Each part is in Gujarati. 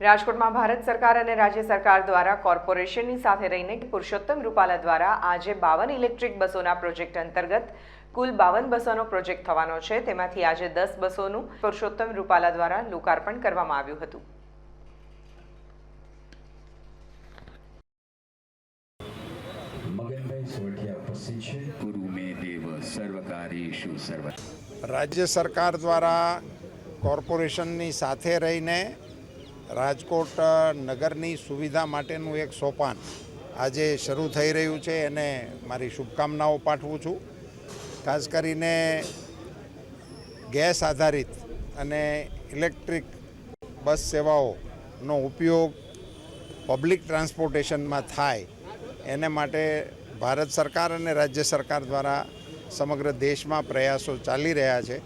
રાજકોટમાં ભારત સરકાર અને રાજ્ય સરકાર દ્વારા કોર્પોરેશનની સાથે રહીને પુરુષોત્તમ રૂપાલા દ્વારા આજે બાવન ઇલેક્ટ્રિક બસોના પ્રોજેક્ટ અંતર્ગત કુલ બાવન બસોનો પ્રોજેક્ટ થવાનો છે. તેમાંથી આજે દસ બસોનું પુરુષોત્તમ રૂપાલા દ્વારા લોકાર્પણ કરવામાં આવ્યું હતું. રાજ્ય સરકાર દ્વારા કોર્પોરેશનની સાથે રહીને રાજકોટ નગરની સુવિધા માટેનું એક સોપાન આજે શરૂ થઈ રહ્યું છે એને મારી શુભકામનાઓ પાઠવું છું. ખાસ કરીને ગેસ આધારિત અને ઇલેક્ટ્રિક બસ સેવાઓનો ઉપયોગ પબ્લિક ટ્રાન્સપોર્ટેશનમાં થાય એને માટે ભારત સરકાર અને રાજ્ય સરકાર દ્વારા સમગ્ર દેશમાં પ્રયાસો ચાલી રહ્યા છે.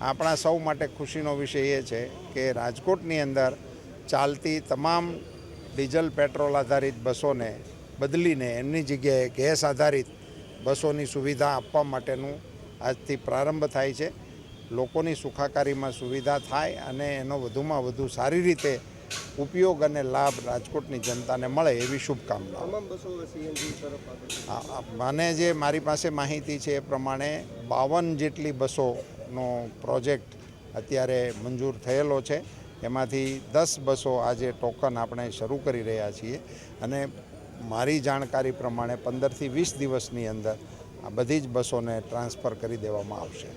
આપણા સૌ માટે ખુશીનો વિષય એ છે કે રાજકોટની અંદર ચાલતી તમામ ડીઝલ પેટ્રોલ આધારિત બસોને બદલીને એમની જગ્યાએ ગેસ આધારિત બસોની સુવિધા આપવા માટેનું આજથી પ્રારંભ થાય છે. લોકોની સુખાકારીમાં સુવિધા થાય અને એનો વધુમાં વધુ સારી રીતે ઉપયોગ અને લાભ રાજકોટની જનતાને મળે એવી શુભકામનાઓ. આ- મને જે મારી પાસે માહિતી છે એ પ્રમાણે બાવન જેટલી બસોનો પ્રોજેક્ટ અત્યારે મંજૂર થયેલો છે. એમાંથી દસ બસો આજે ટોકન આપણે શરૂ કરી રહ્યા છીએ અને મારી જાણકારી પ્રમાણે પંદરથી વીસ દિવસની અંદર આ બધી જ બસોને ટ્રાન્સફર કરી દેવામાં આવશે.